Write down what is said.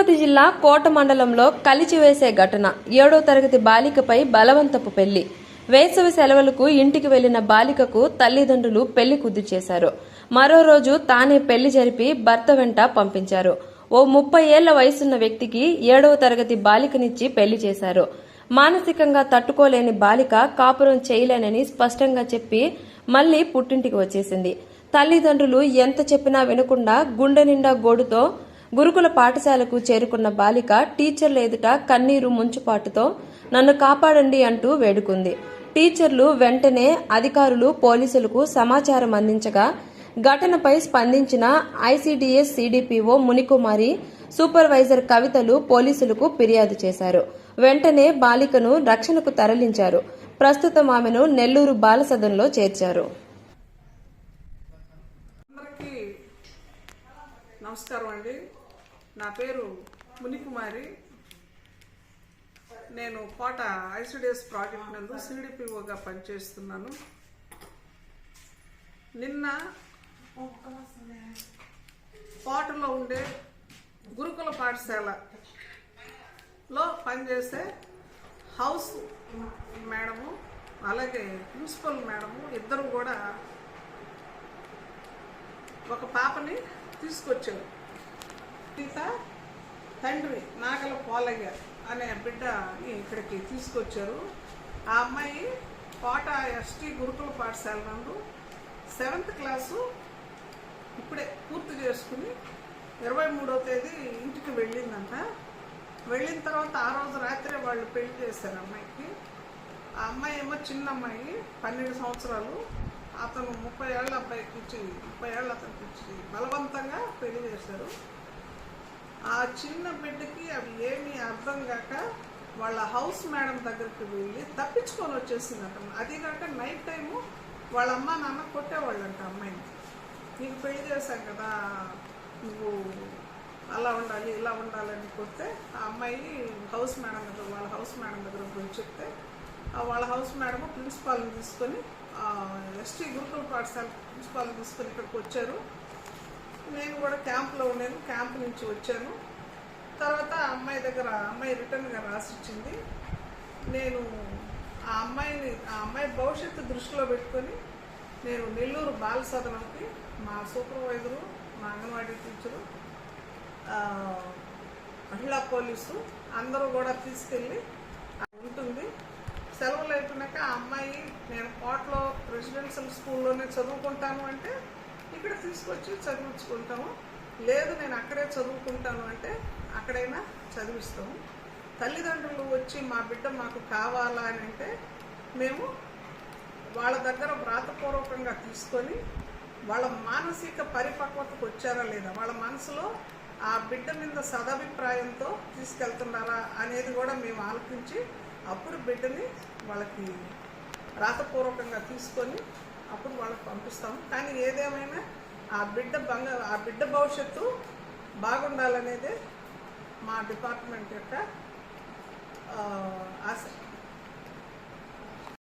తిరుపతి జిల్లా కోట మండలంలో కలిచివేసే ఘటన. ఏడో తరగతి బాలికపై బలవంతపు పెళ్ళి. వేసవి సెలవులకు ఇంటికి వెళ్ళిన బాలికకు తల్లిదండ్రులు పెళ్ళి కుద్దు చేశారు. మరో రోజు తానే పెళ్ళి జరిపి భర్త వెంట పంపించారు. ఓ ముప్పై ఏళ్ళ వయసున్న వ్యక్తికి ఏడవ తరగతి బాలికనిచ్చి పెళ్ళి చేశారు. మానసికంగా తట్టుకోలేని బాలిక కాపురం చేయలేనని స్పష్టంగా చెప్పి మళ్ళీ పుట్టింటికి వచ్చేసింది. తల్లిదండ్రులు ఎంత చెప్పినా వినకుండా గుండె నిండా గోడుతో గురుకుల పాఠశాలకు చేరుకున్న బాలిక టీచర్ల ఎదుట కన్నీరు ముంచుపాటుతో నన్ను కాపాడండి అంటూ వేడుకుంది. టీచర్లు వెంటనే అధికారులు పోలీసులకు సమాచారం అందించగా ఘటనపై స్పందించిన ఐసీడీఎస్ సిడిపిఓ మునికుమారి సూపర్వైజర్ కవితలు పోలీసులకు ఫిర్యాదు చేశారు. వెంటనే బాలికను రక్షణకు తరలించారు. ప్రస్తుతం ఆమెను నెల్లూరు బాలసదన్లో చేర్చారు. నమస్కారం అండి. నా పేరు మునికుమారి. నేను కోట ఐసిడిఎస్ ప్రాజెక్ట్ నందు సిడిపిఓగా పనిచేస్తున్నాను. నిన్న కోటలో ఉండే గురుకుల పాఠశాలలో పనిచేసే హౌస్ మేడము అలాగే ప్రిన్సిపల్ మేడము ఇద్దరు కూడా ఒక పాపని తీసుకొచ్చారు సీత తండ్రి నాగల పోలయ్య అనే బిడ్డని ఇక్కడికి తీసుకొచ్చారు. ఆ అమ్మాయి కోట ఎస్టీ గురుకుల పాఠశాల నందు సెవెంత్ క్లాసు ఇప్పుడే పూర్తి చేసుకుని ఇరవై మూడో తేదీ ఇంటికి వెళ్ళిందంట. వెళ్ళిన తర్వాత ఆ రోజు రాత్రే వాళ్ళు పెళ్ళి చేశారు అమ్మాయికి. ఆ అమ్మాయి ఏమో చిన్న అమ్మాయి పన్నెండు సంవత్సరాలు. అతను ముప్పై ఏళ్ళ అబ్బాయికి ఇచ్చి ముప్పై ఏళ్ళ అతనికి ఇచ్చి బలవంతంగా పెళ్ళి చేశారు. ఆ చిన్న బిడ్డకి అవి ఏమీ అర్థం కాక వాళ్ళ హౌస్ మేడం దగ్గరికి వెళ్ళి తప్పించుకొని వచ్చేసింది అతను. అది కాక నైట్ టైము వాళ్ళ అమ్మ నాన్న కొట్టేవాళ్ళంట అమ్మాయిని. నీకు పెళ్ళి చేశాం కదా నువ్వు అలా ఉండాలి ఇలా ఉండాలని కొడితే ఆ అమ్మాయి హౌస్ మేడం దగ్గర వాళ్ళ హౌస్ మేడం దగ్గర పోయి చెప్తే వాళ్ళ హౌస్ మేడం ప్రిన్సిపాల్ని తీసుకొని ఎస్టీ గురుకుల పాఠశాల ప్రిన్సిపాల్ని తీసుకొని ఇక్కడికి వచ్చారు. నేను కూడా క్యాంప్లో ఉండేను క్యాంప్ నుంచి వచ్చాను. తర్వాత అమ్మాయి దగ్గర అమ్మాయి రిటర్న్గా రాసిచ్చింది. నేను ఆ అమ్మాయిని ఆ అమ్మాయి భవిష్యత్తు దృష్టిలో పెట్టుకొని నేను నెల్లూరు బాల సదనంకి మా సూపర్వైజరు మా అంగన్వాడీ టీచరు మహిళా పోలీసు అందరూ కూడా తీసుకెళ్ళి అంటే ఆ అమ్మాయి నేను కోట్లో రెసిడెన్షియల్ స్కూల్లోనే చదువుకుంటాను అంటే ఇక్కడ తీసుకొచ్చి చదివించుకుంటాము. లేదు నేను అక్కడే చదువుకుంటాను అంటే అక్కడైనా చదివిస్తాము. తల్లిదండ్రులు వచ్చి మా బిడ్డ మాకు కావాలా అని అంటే మేము వాళ్ళ దగ్గర వ్రాతపూర్వకంగా తీసుకొని వాళ్ళ మానసిక పరిపక్వతకు వచ్చారా లేదా వాళ్ళ మనసులో ఆ బిడ్డ మీద సదభిప్రాయంతో తీసుకెళ్తున్నారా అనేది కూడా మేము ఆలోచించి అప్పుడు బిడ్డని వాళ్ళకి రాతపూర్వకంగా తీసుకొని అప్పుడు వాళ్ళకి పంపిస్తాము. కానీ ఏదేమైనా ఆ బిడ్డ బంగ ఆ బిడ్డ భవిష్యత్తు బాగుండాలనేదే మా డిపార్ట్మెంట్ యొక్క ఆశ.